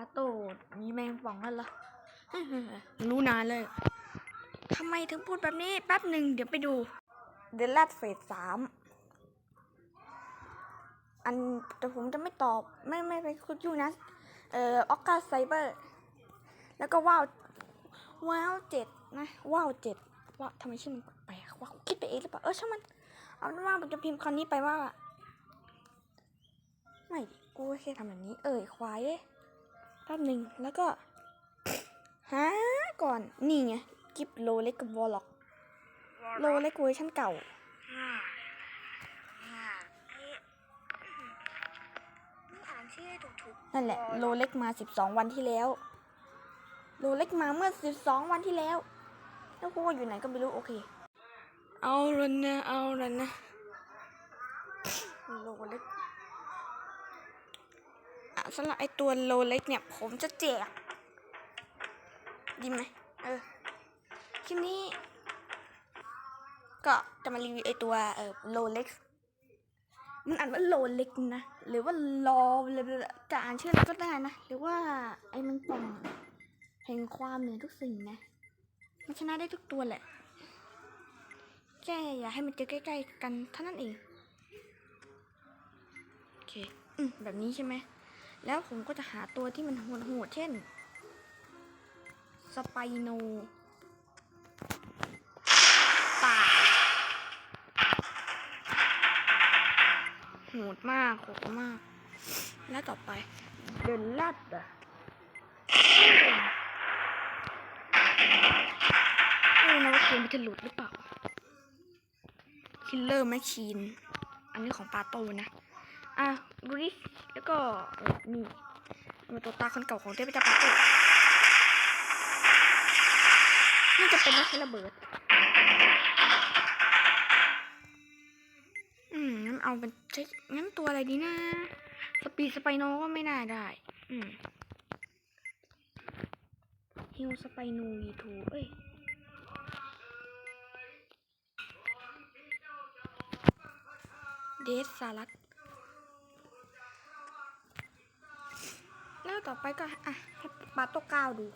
าโต้มีแมงป่องนั่นเหรอรู้นานเลยทำไมถึงพูดแบบนี้แป๊บหนึ่งเดี๋ยวไปดูเดลลัดเฟสสามอันแต่ผมจะไม่ตอบไม่ไม่ไปคุดยุ่งนะเอ่อออกกาไซเบอร์ แล้วก็ว้าวว้าวเจ็ดนะว้าวเจ็ดว้าวทำไมชื่อมันแปลกๆว่าคิดไปเองหรือเปล่าเออช่างมันเอาเป็นว่าผมจะพิมพ์คำนี้ไปว่า ไม่ดิกูแค่ทำแบบนี้ เอ่ยควายเอ้ย แป๊บหนึ่งแล้วก็หาก่อนนี่ไงกิฟโลเล็กกับวอลล็อกโลเล็กเวอร์ชันเก่านี่อ่านชื่อให้ถูกนั่นแหละโลเล็กมา12วันที่แล้วโลเล็กมาเมื่อ12วันที่แล้ว แล้วกูก็อยู่ไหนก็ไม่รู้โอเค เอาละนะเอาละนะโลเล็กอะ สำหรับไอตัวโลเล็กเนี่ย ผมจะแจกดีไหมเออคลิปนี้ ก็จะมารีวิวไอตัวเออโลเล็กมันอ่านว่าโลเล็กนะ หรือว่าลอเลยจะอ่านชื่ออะไรก็ได้นะ หรือว่าไอ้มันป่องแห่งความเหนือทุกสิ่งนะ มันชนะได้ทุกตัวแหละ แค่อย่าให้มันเจอใกล้ ๆ กันเท่านั้นเอง โอเค อืม แบบนี้ใช่ไหม แล้วผมก็จะหาตัวที่มันโหดๆเช่น สไปโนตาโหดมากโหดมาก แล้วต่อไป เดินลัดอะไม่รู้นะว่าเกมมันจะหลุดหรือเปล่า คิลเลอร์แมชชีน อันนี้ของปาโตนะ อะริชแล้ว ก็นี่มาตัวตาคนเก่าของเทพเจ้าปาโตนี่จะเป็นนักใช้ระเบิด อืมงั้นเอาเป็นใช้งั้นตัวอะไรดีนะสปีดสไปโนก็ไม่น่าได้ อืมฮิวสไปโนวีทูเอ้ยเดสซารัสแล้ว ต่อไปก็อะปาโตก้าวดู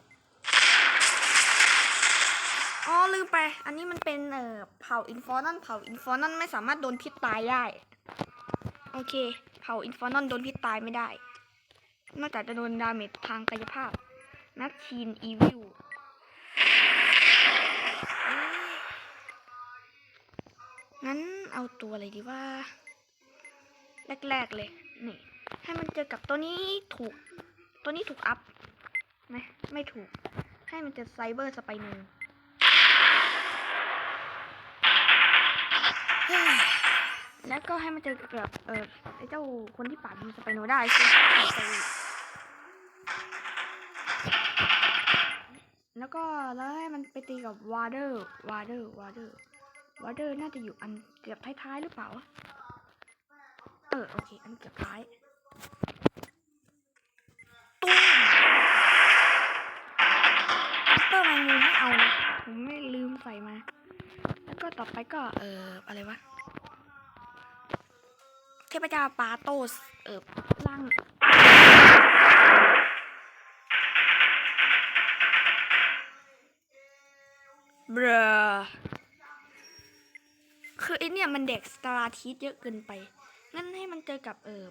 อ๋อลืมไป อันนี้มันเป็นเอ่อเผาอินฟอร์นอนเผาอินฟอร์นอนไม่สามารถโดนพิษตายได้ โอเค เผาอินฟอร์นอนโดนพิษตายไม่ได้ นอกจากจะโดนดาเมจทางกายภาพนักชีนอีวิลงั้นเอาตัวอะไรดีว่า แรก ๆ เลย นี่ ให้มันเจอกับตัวนี้ถูก ตัวนี้ถูกอัพไหมไม่ถูก ให้มันเจอไซเบอร์สไปโนแล้วก็ให้มันเจอกับเออไอ้เจ้าคนที่ปราบมันสไปโนได้ซึ่งแล้วก็แล้วให้มันไปตีกับวาเดอร์วาเดอร์วาเดอร์วาเดอร์น่าจะอยู่อันเกือบท้ายๆหรือเปล่า เออโอเค อันเกือบท้ายตุ้ม เปอร์แมงมุมไม่เอานะ ผมไม่ลืมใส่มา แล้วก็ต่อไปก็ เอออะไรวะ เทพเจ้าปาโตส เออร่างเบรอคือไอเนี่ยมันเด็กสตาร์ทีสเยอะเกินไป งั้นให้มันเจอกับเออ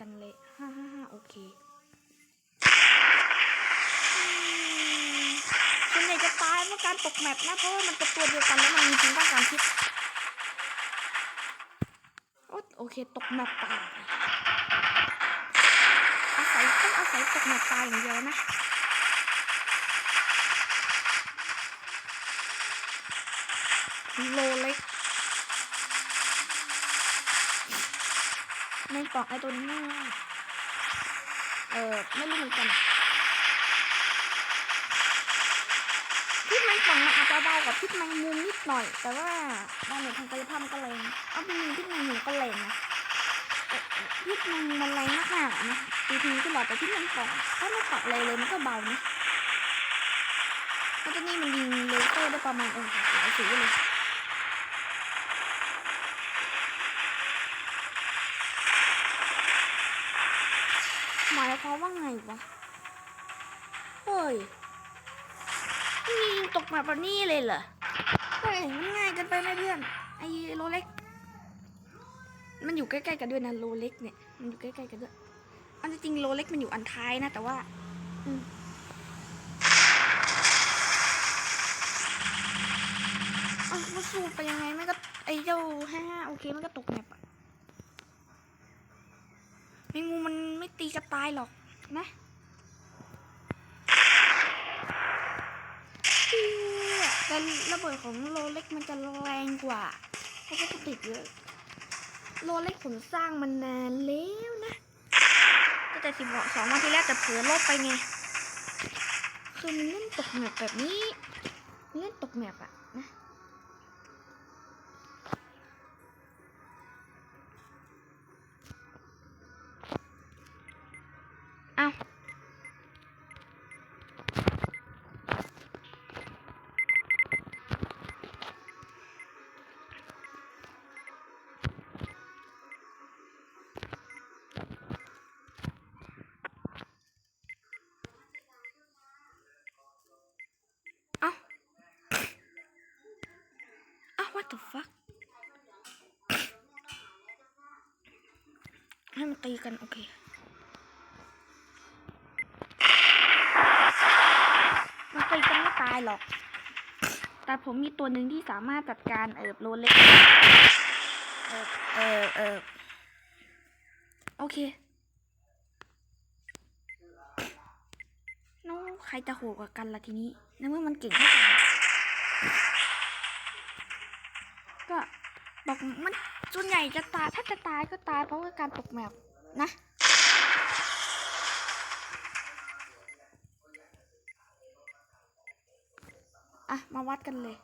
กันเลยห้าห้าห้าโอเคอืมส่วนใหญ่จะตายเพราะการตกแมปนะเพราะว่ามันเป็นตัวเดียวกันแล้วมันมีจริงต้องการพิษโอ๊ยโอเคตกแมปตายอาศัยต้องอาศัยตกแมปตายอย่างเดียวนะโลเล็ก ในกล่องไอตัวนี้ไม่เออไม่รู้เหมือนกันพิษแมงป่องมันอาจจะเบากว่าพิษแมงมุมนิดหน่อย แต่ว่าดาเมจทางกายภาพมันก็แรงเอาเป็นพิษแมงมุมก็แรงนะพิษแมงมันแรงมากๆนะตีทีก็หลอดแต่พิษแมงป่องถ้าไม่ปักเลยเลยมันก็เบานะแล้วก็นี่มันยิงเลเซอร์ได้ประมาณโอ้โหหลายสีเลย ความว่าไงวะ เฮ้ยนี่ยิงตกมาแบบนี้เลยเหรอ เฮ้ย มันง่ายกันไปไหมเพื่อน ไอ้โรเล็ก มันอยู่ใกล้ๆกันด้วยนะโรเล็กเนี่ย มันอยู่ใกล้ๆกันด้วยอันจริงโรเล็กมันอยู่อันท้ายนะ แต่ว่า อืมอะมันสู้ไปยังไงมันก็ไอ้เจ้าห้าห้าโอเคมันก็ตกแมปอะแมงมุมมัน ตีกระตายหรอกนะฟิวอะแต่ระเบิดของโรเล็กมันจะแรงกว่าเพราะว่าติดเยอะโรเล็กผมสร้างมันนานแล้วนะตั้งแต่สิบสองวันที่แล้วแต่เผลอลบไปไงคือมันเล่นตกแมปแบบนี้เล่นตกแมปอะ the fuck ให้มันตีกัน โอเคมันตีกันไม่ตายหรอก แต่ผมมีตัวหนึ่งที่สามารถจัดการเอิบโลเล็กเออเออเออโอเคน้องใครจะโหกว่ากันล่ะทีนี้ในเมื่อมันเก่งเท่ากัน ก็บอกมันส่วนใหญ่จะตายถ้าจะตายก็ตายเพราะว่าการตกแมปนะอะมาวัดกันเลย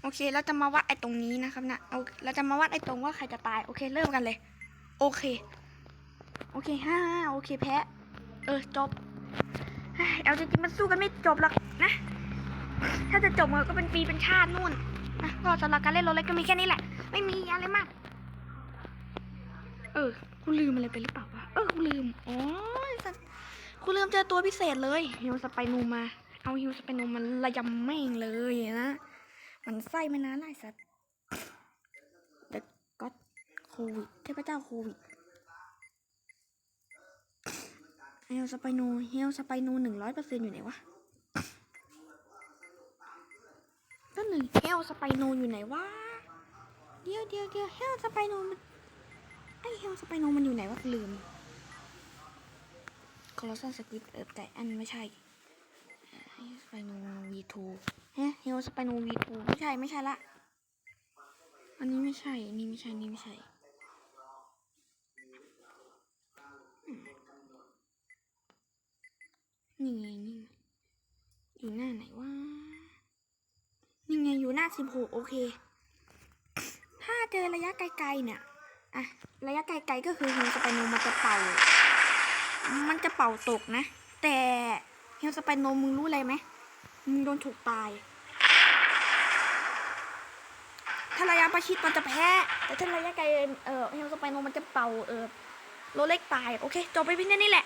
โอเค เราจะมาวัดไอ้ตรงนี้นะครับนะเอาเราจะมาวัดไอ้ตรงว่าใครจะตาย โอเค เริ่มกันเลย โอเค โอเคห้าโอเค แพ้ เออ จบ เฮ้ยเอาจริงๆมันสู้กันไม่จบหรอกนะ ถ้าจะจบมันก็เป็นปีเป็นชาตินู่นนะก็สำหรับการเล่นโรลเล็กก็มีแค่นี้แหละ ไม่มีอะไรมาก เออกูลืมอะไรไปหรือเปล่าวะเออกูลืมอ๋อสัสกูลืมเจอตัวพิเศษเลยฮิวสไปนูมา เอาฮิวสไปนูมันระยำแม่งเลยนะมันไส้ไมานานไอ้สัสเด็กก็โควิดเทพเจ้าโควิด เฮิวสไปโนูฮิวสไปโนหนึ่งร้อยเปอร์เซ็นต์อยู่ไหนวะก็หนึ่งเฮลสไปโนอยู่ไหนวะ เดียวเดียวเดียวเฮลสไปนูมันไอเฮลสไปโนมันอยู่ไหนวะลืมคอร์ซันสควิตเออแต่อันไม่ใช่เฮลสไปโนู V2 ฮะเฮลสไปโนู V2 ไม่ใช่ไม่ใช่ละ อันนี้ไม่ใช่อันนี้ไม่ใช่อันนี้ไม่ใช่อืม นี่ไงนี่อยู่หน้าไหนวะนี่ไงอยู่หน้าสิบหกโอเค ถ้าเจอระยะไกลๆเนี่ยอะระยะไกลๆก็คือเฮลสไปโนมันจะเป่า มันจะเป่าตกนะ แต่เฮลสไปโนมึงรู้อะไรไหมมึงโดนถูกตาย ถ้าระยะประชิดมันจะแพ้ แต่ถ้าระยะไกลเออเฮลสไปโนมันจะเป่าเออโรเล็กตาย โอเค จบไปเพียงเท่นี้แหละ